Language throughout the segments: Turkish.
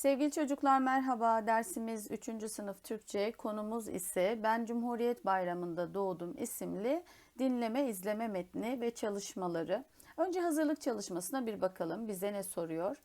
Sevgili çocuklar merhaba. Dersimiz 3. sınıf Türkçe. Konumuz ise Ben Cumhuriyet Bayramı'nda doğdum isimli dinleme izleme metni ve çalışmaları. Önce hazırlık çalışmasına bir bakalım. Bize ne soruyor?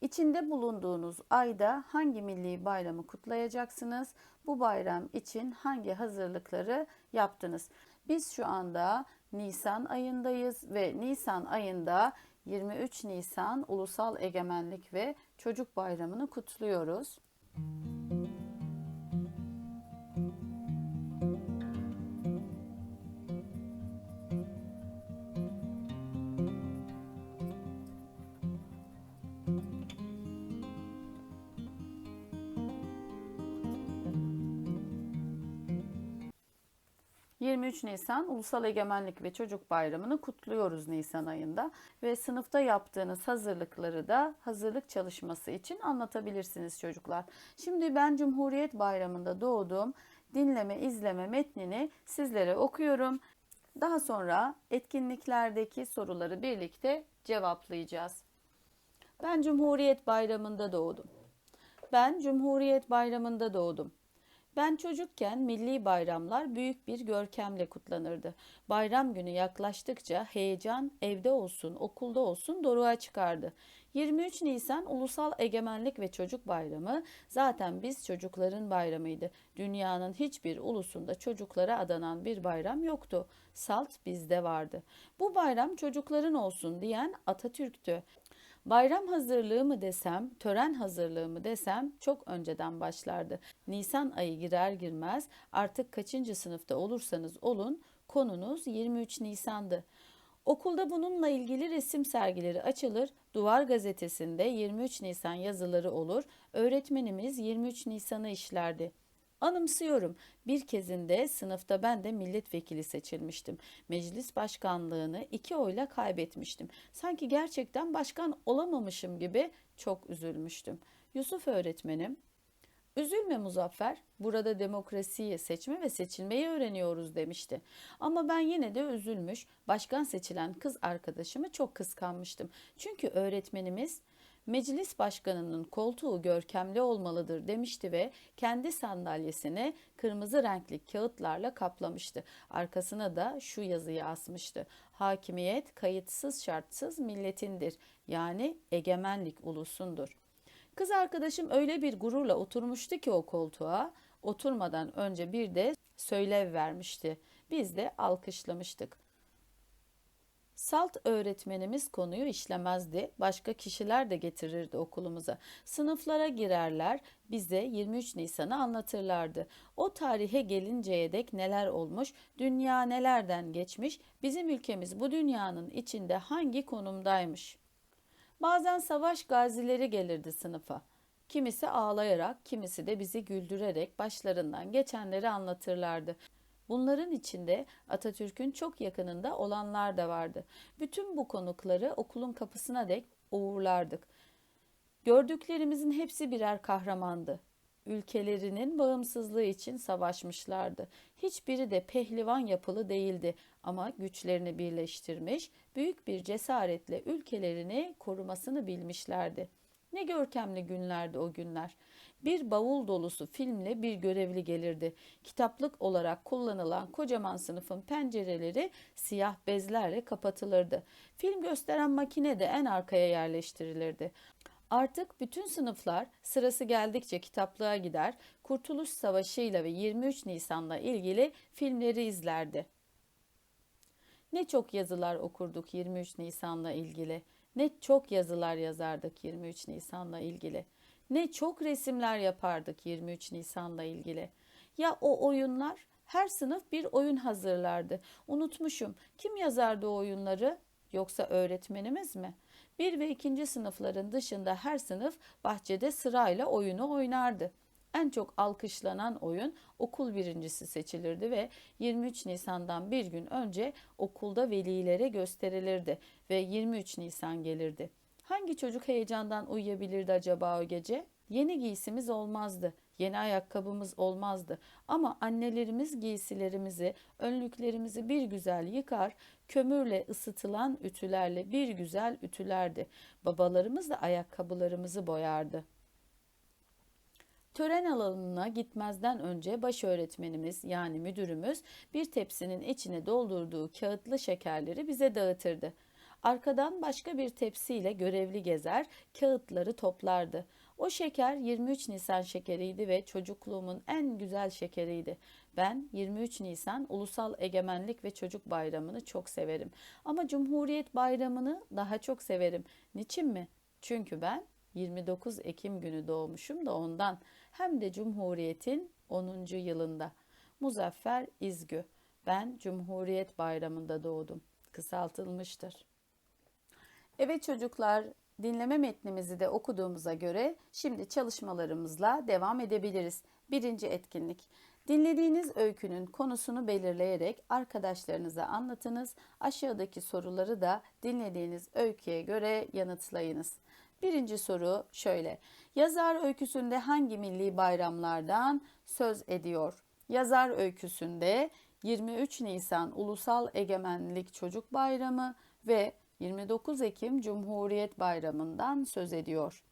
İçinde bulunduğunuz ayda hangi milli bayramı kutlayacaksınız? Bu bayram için hangi hazırlıkları yaptınız? Biz şu anda Nisan ayındayız ve Nisan ayında 23 Nisan Ulusal Egemenlik ve Çocuk Bayramı'nı kutluyoruz. ...23 Nisan Ulusal Egemenlik ve Çocuk Bayramı'nı kutluyoruz Nisan ayında ve sınıfta yaptığınız hazırlıkları da hazırlık çalışması için anlatabilirsiniz çocuklar. Şimdi ben Cumhuriyet Bayramı'nda doğdum dinleme izleme metnini sizlere okuyorum. Daha sonra etkinliklerdeki soruları birlikte cevaplayacağız. Ben Cumhuriyet Bayramı'nda doğdum. Ben Cumhuriyet Bayramı'nda doğdum. Ben çocukken milli bayramlar büyük bir görkemle kutlanırdı. Bayram günü yaklaştıkça heyecan evde olsun, okulda olsun doruğa çıkardı. 23 Nisan Ulusal Egemenlik ve Çocuk Bayramı zaten biz çocukların bayramıydı. Dünyanın hiçbir ulusunda çocuklara adanan bir bayram yoktu. Salt bizde vardı. Bu bayram çocukların olsun diyen Atatürk'tü. Bayram hazırlığı mı desem, tören hazırlığı mı desem çok önceden başlardı. Nisan ayı girer girmez artık kaçıncı sınıfta olursanız olun konunuz 23 Nisan'dı. Okulda bununla ilgili resim sergileri açılır, Duvar gazetesinde 23 Nisan yazıları olur, öğretmenimiz 23 Nisan'ı işlerdi. Anımsıyorum. Bir kezinde sınıfta ben de milletvekili seçilmiştim. Meclis başkanlığını iki oyla kaybetmiştim. Sanki gerçekten başkan olamamışım gibi çok üzülmüştüm. Yusuf öğretmenim, Üzülme Muzaffer, burada demokrasiyi, seçme ve seçilmeyi öğreniyoruz demişti. Ama ben yine de üzülmüş, başkan seçilen kız arkadaşımı çok kıskanmıştım. Çünkü öğretmenimiz meclis başkanının koltuğu görkemli olmalıdır demişti ve kendi sandalyesini kırmızı renkli kağıtlarla kaplamıştı. Arkasına da şu yazıyı asmıştı. Hakimiyet kayıtsız şartsız milletindir. Yani egemenlik ulusundur. Kız arkadaşım öyle bir gururla oturmuştu ki o koltuğa, oturmadan önce bir de söylev vermişti. Biz de alkışlamıştık. Salt öğretmenimiz konuyu işlemezdi. Başka kişiler de getirirdi okulumuza. Sınıflara girerler, bize 23 Nisan'ı anlatırlardı. O tarihe gelinceye dek neler olmuş, dünya nelerden geçmiş, bizim ülkemiz bu dünyanın içinde hangi konumdaymış. Bazen savaş gazileri gelirdi sınıfa. Kimisi ağlayarak, kimisi de bizi güldürerek başlarından geçenleri anlatırlardı. Bunların içinde Atatürk'ün çok yakınında olanlar da vardı. Bütün bu konukları okulun kapısına dek uğurlardık. Gördüklerimizin hepsi birer kahramandı. Ülkelerinin bağımsızlığı için savaşmışlardı. Hiçbiri de pehlivan yapılı değildi ama güçlerini birleştirmiş, büyük bir cesaretle ülkelerini korumasını bilmişlerdi. Ne görkemli günlerdi o günler. Bir bavul dolusu filmle bir görevli gelirdi. Kitaplık olarak kullanılan kocaman sınıfın pencereleri siyah bezlerle kapatılırdı. Film gösteren makine de en arkaya yerleştirilirdi. Artık bütün sınıflar sırası geldikçe kitaplığa gider, Kurtuluş Savaşı ile ve 23 Nisan'la ilgili filmleri izlerdi. Ne çok yazılar okurduk 23 Nisan'la ilgili. Ne çok yazılar yazardık 23 Nisan'la ilgili. Ne çok resimler yapardık 23 Nisan'la ilgili. Ya o oyunlar? Her sınıf bir oyun hazırlardı. Unutmuşum. Kim yazardı o oyunları? Yoksa öğretmenimiz mi? Bir ve ikinci sınıfların dışında her sınıf bahçede sırayla oyunu oynardı. En çok alkışlanan oyun okul birincisi seçilirdi ve 23 Nisan'dan bir gün önce okulda velilere gösterilirdi ve 23 Nisan gelirdi. Hangi çocuk heyecandan uyuyabilirdi acaba o gece? Yeni giysimiz olmazdı, yeni ayakkabımız olmazdı ama annelerimiz giysilerimizi, önlüklerimizi bir güzel yıkar, kömürle ısıtılan ütülerle bir güzel ütülerdi. Babalarımız da ayakkabılarımızı boyardı. Tören alanına gitmezden önce baş öğretmenimiz yani müdürümüz bir tepsinin içine doldurduğu kağıtlı şekerleri bize dağıtırdı. Arkadan başka bir tepsiyle görevli gezer, kağıtları toplardı. O şeker 23 Nisan şekeriydi ve çocukluğumun en güzel şekeriydi. Ben 23 Nisan Ulusal Egemenlik ve Çocuk Bayramı'nı çok severim. Ama Cumhuriyet Bayramı'nı daha çok severim. Niçin mi? Çünkü ben 29 Ekim günü doğmuşum da ondan. Hem de Cumhuriyet'in 10. yılında. Muzaffer İzgü. Ben Cumhuriyet Bayramı'nda doğdum. Kısaltılmıştır. Evet çocuklar, dinleme metnimizi de okuduğumuza göre şimdi çalışmalarımızla devam edebiliriz. Birinci etkinlik. Dinlediğiniz öykünün konusunu belirleyerek arkadaşlarınıza anlatınız. Aşağıdaki soruları da dinlediğiniz öyküye göre yanıtlayınız. Birinci soru şöyle. Yazar öyküsünde hangi milli bayramlardan söz ediyor? Yazar öyküsünde 23 Nisan Ulusal Egemenlik Çocuk Bayramı ve 29 Ekim Cumhuriyet Bayramı'ndan söz ediyor.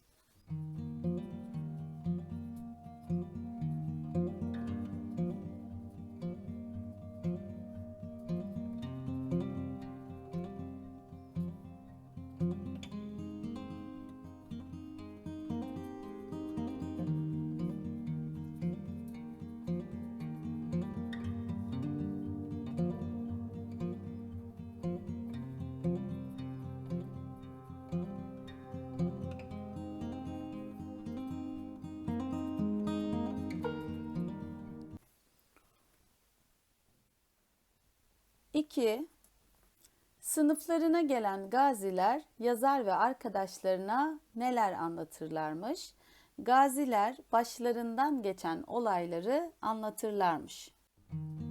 İki, Sınıflarına gelen gaziler yazar ve arkadaşlarına neler anlatırlarmış? Gaziler başlarından geçen olayları anlatırlarmış. Üçüncü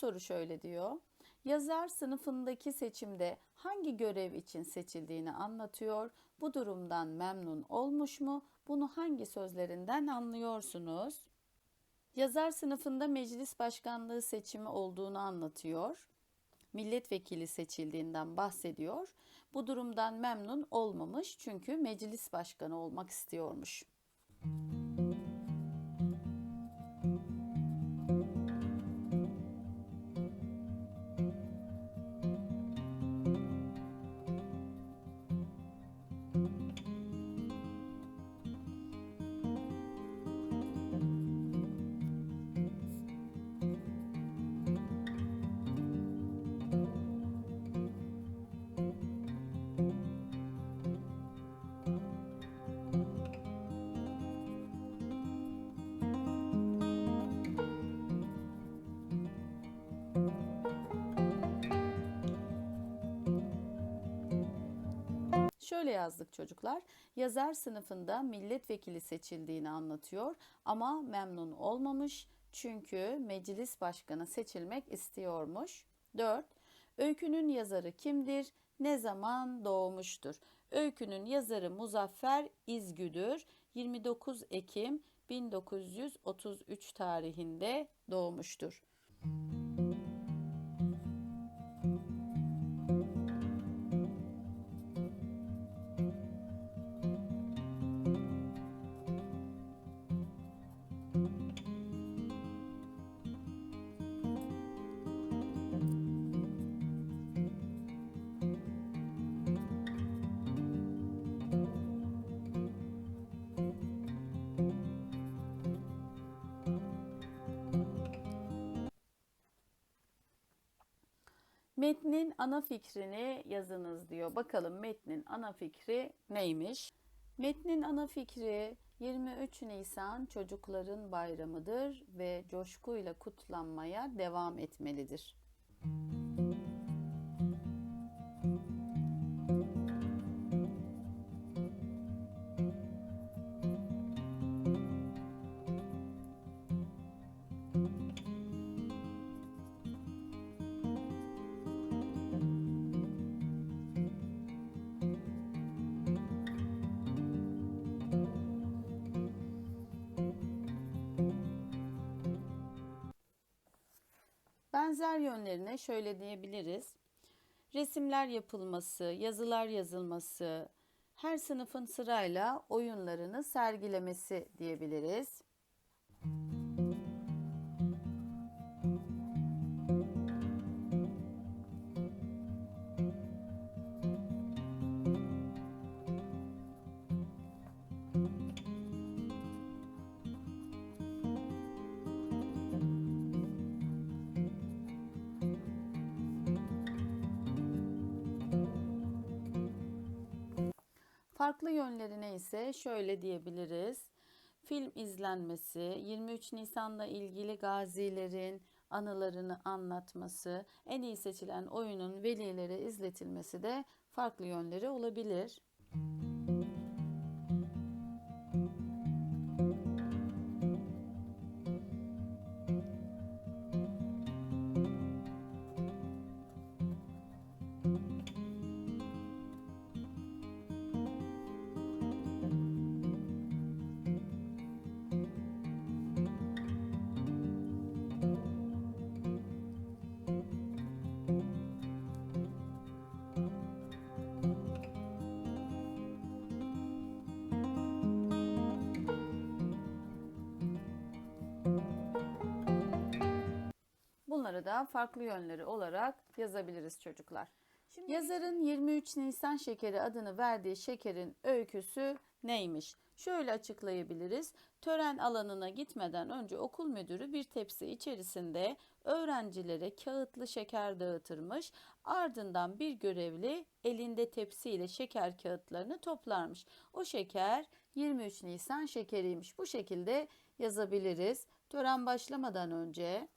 soru şöyle diyor. Yazar sınıfındaki seçimde hangi görev için seçildiğini anlatıyor. Bu durumdan memnun olmuş mu? Bunu hangi sözlerinden anlıyorsunuz? Yazar sınıfında meclis başkanlığı seçimi olduğunu anlatıyor. Milletvekili seçildiğinden bahsediyor. Bu durumdan memnun olmamış çünkü meclis başkanı olmak istiyormuş. Şöyle yazdık çocuklar. Yazar sınıfında milletvekili seçildiğini anlatıyor ama memnun olmamış çünkü meclis başkanı seçilmek istiyormuş. 4. Öykünün yazarı kimdir? Ne zaman doğmuştur? Öykünün yazarı Muzaffer İzgüdür. 29 Ekim 1933 tarihinde doğmuştur. Metnin ana fikrini yazınız diyor. Bakalım metnin ana fikri neymiş? Metnin ana fikri 23 Nisan çocukların bayramıdır ve coşkuyla kutlanmaya devam etmelidir. Benzer yönlerine şöyle diyebiliriz. Resimler yapılması, yazılar yazılması, her sınıfın sırayla oyunlarını sergilemesi diyebiliriz. Farklı yönlerine ise şöyle diyebiliriz. Film izlenmesi, 23 Nisan'la ilgili gazilerin anılarını anlatması, en iyi seçilen oyunun velilere izletilmesi de farklı yönleri olabilir. Bunları da farklı yönleri olarak yazabiliriz çocuklar. Şimdi yazarın 23 Nisan şekeri adını verdiği şekerin öyküsü neymiş? Şöyle açıklayabiliriz. Tören alanına gitmeden önce okul müdürü bir tepsi içerisinde öğrencilere kağıtlı şeker dağıtırmış. Ardından bir görevli elinde tepsiyle şeker kağıtlarını toplarmış. O şeker 23 Nisan şekeriymiş. Bu şekilde yazabiliriz. Tören başlamadan önce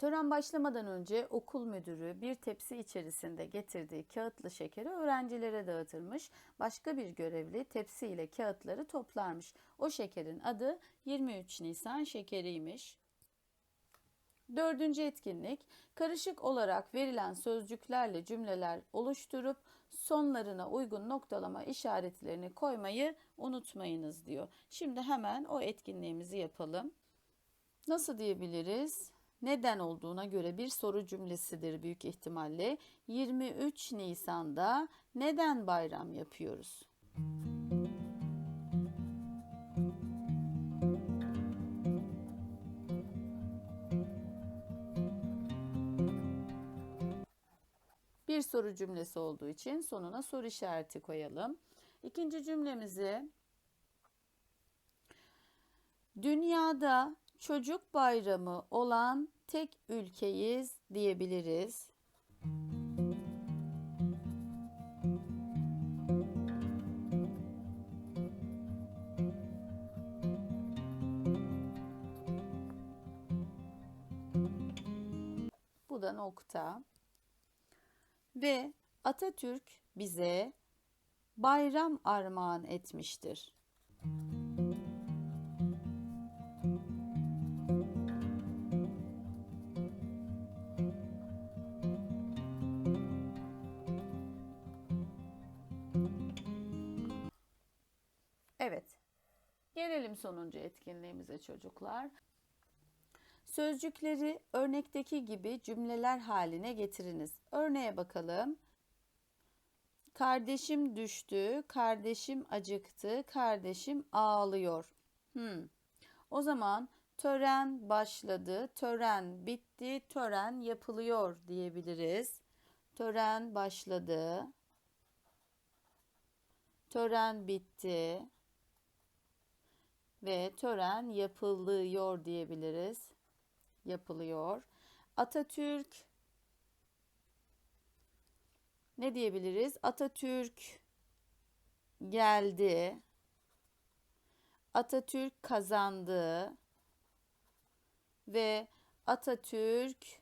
Tören başlamadan önce okul müdürü bir tepsi içerisinde getirdiği kağıtlı şekeri öğrencilere dağıtırmış. Başka bir görevli tepsi ile kağıtları toplarmış. O şekerin adı 23 Nisan şekeriymiş. Dördüncü etkinlik, karışık olarak verilen sözcüklerle cümleler oluşturup sonlarına uygun noktalama işaretlerini koymayı unutmayınız diyor. Şimdi hemen o etkinliğimizi yapalım. Nasıl diyebiliriz? Neden olduğuna göre bir soru cümlesidir büyük ihtimalle. 23 Nisan'da neden bayram yapıyoruz? Bir soru cümlesi olduğu için sonuna soru işareti koyalım. İkinci cümlemizi Dünyada çocuk bayramı olan tek ülkeyiz diyebiliriz. Bu da nokta. Ve Atatürk bize bayram armağan etmiştir. Evet. Gelelim sonuncu etkinliğimize çocuklar. Sözcükleri örnekteki gibi cümleler haline getiriniz. Örneğe bakalım. Kardeşim düştü, kardeşim acıktı, kardeşim ağlıyor. Hmm. O zaman tören başladı, tören bitti, tören yapılıyor diyebiliriz. Tören başladı. Tören bitti ve tören yapılıyor diyebiliriz. Yapılıyor. Atatürk ne diyebiliriz? Atatürk geldi. Atatürk kazandı ve Atatürk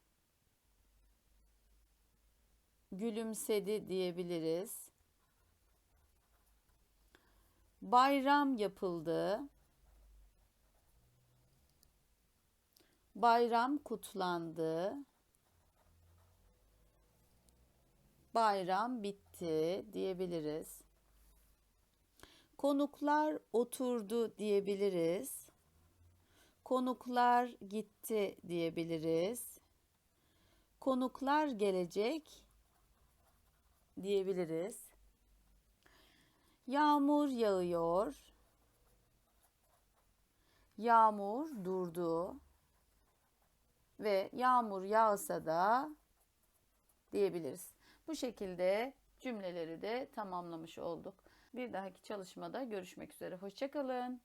gülümsedi diyebiliriz. Bayram yapıldı. Bayram kutlandı. Bayram bitti diyebiliriz. Konuklar oturdu diyebiliriz. Konuklar gitti diyebiliriz. Konuklar gelecek diyebiliriz. Yağmur yağıyor. Yağmur durdu. Ve yağmur yağsa da diyebiliriz. Bu şekilde cümleleri de tamamlamış olduk. Bir dahaki çalışmada görüşmek üzere. Hoşçakalın.